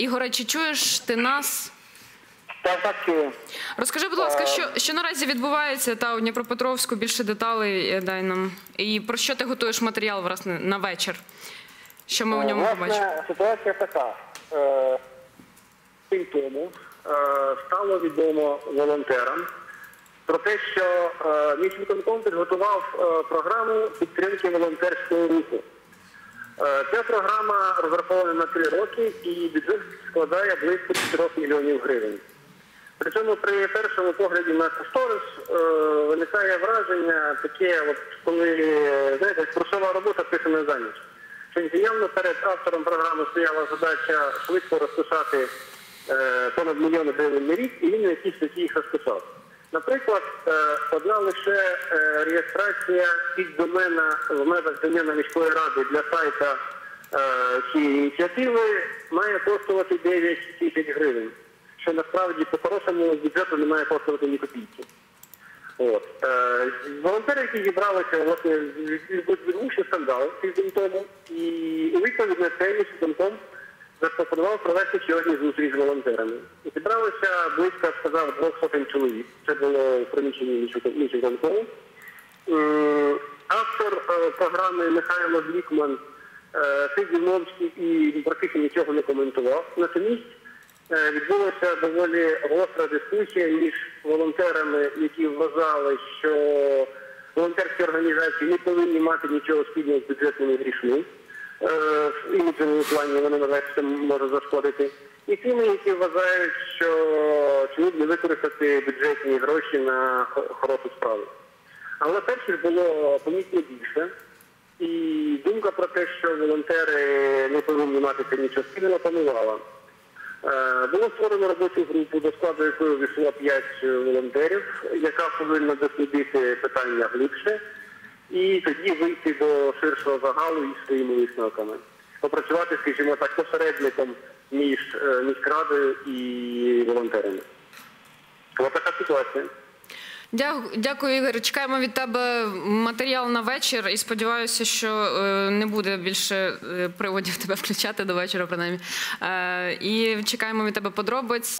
Ігоре, чи чуєш ти нас? Так, так, чую. Розкажи, будь ласка, що, що наразі відбувається та у Дніпропетровську? Більше деталей е, дай нам. І про що ти готуєш матеріал власне на вечір? Що ми у ньому побачимо? Власне, ситуація така. Е, Тим тому е, стало відомо волонтерам про те, що е, міськвиконком підготував е, програму підтримки волонтерського руху. Е, Ця програма розрахована на три роки і бюджет складає близько 4 мільйонів гривень. Причому при першому погляді на кошторис е, виникає враження таке, от коли знаєте, грошова робота писана за ніч. Що явно перед автором програми стояла задача швидко розписати е, понад мільйон гривень на рік, і він на якісь такі їх розписав. Наприклад, е, одна лише е, реєстрація під домена в межах домена міської ради для сайта е, цієї ініціативи має коштувати 9 тисяч гривень що насправді по хорошому бюджету не має коштувати ні копійки. От. Е, волонтери, які зібралися, власне, відбувши скандал тиждень тому, і у відповідь на це міськвиконком запропонував провести ще одні зустріч з волонтерами. Зібралося близько, сказав, двох сотень чоловік. Це було в приміщенні міськвиконкому. Автор е, програми Михайло Глікман е, сидів мовчки і практично нічого не коментував. Натомість е, відбулася доволі гостра дискусія між волонтерами, які вважали, що волонтерські організації не повинні мати нічого спільного з бюджетними грішми. Е, В плані вони вважають, що може зашкодити. І тими, які вважають, що чому б не використати бюджетні гроші на хорошу справу. Але перших було помітно більше. І думка про те, що волонтери не повинні мати нічого спільного, панувала. Е, Було створено робочу групу, до складу якої війшло 5 волонтерів, яка повинна дослідити питання глибше, і тоді вийти до ширшого загалу із своїми висновками. Попрацювати, скажімо так, посередником між е, міськрадою і волонтерами. Ось така ситуація. Дякую, Ігор. Чекаємо від тебе матеріал на вечір і сподіваюся, що е, не буде більше е, приводів тебе включати до вечора, принаймні. І чекаємо від тебе подробиць.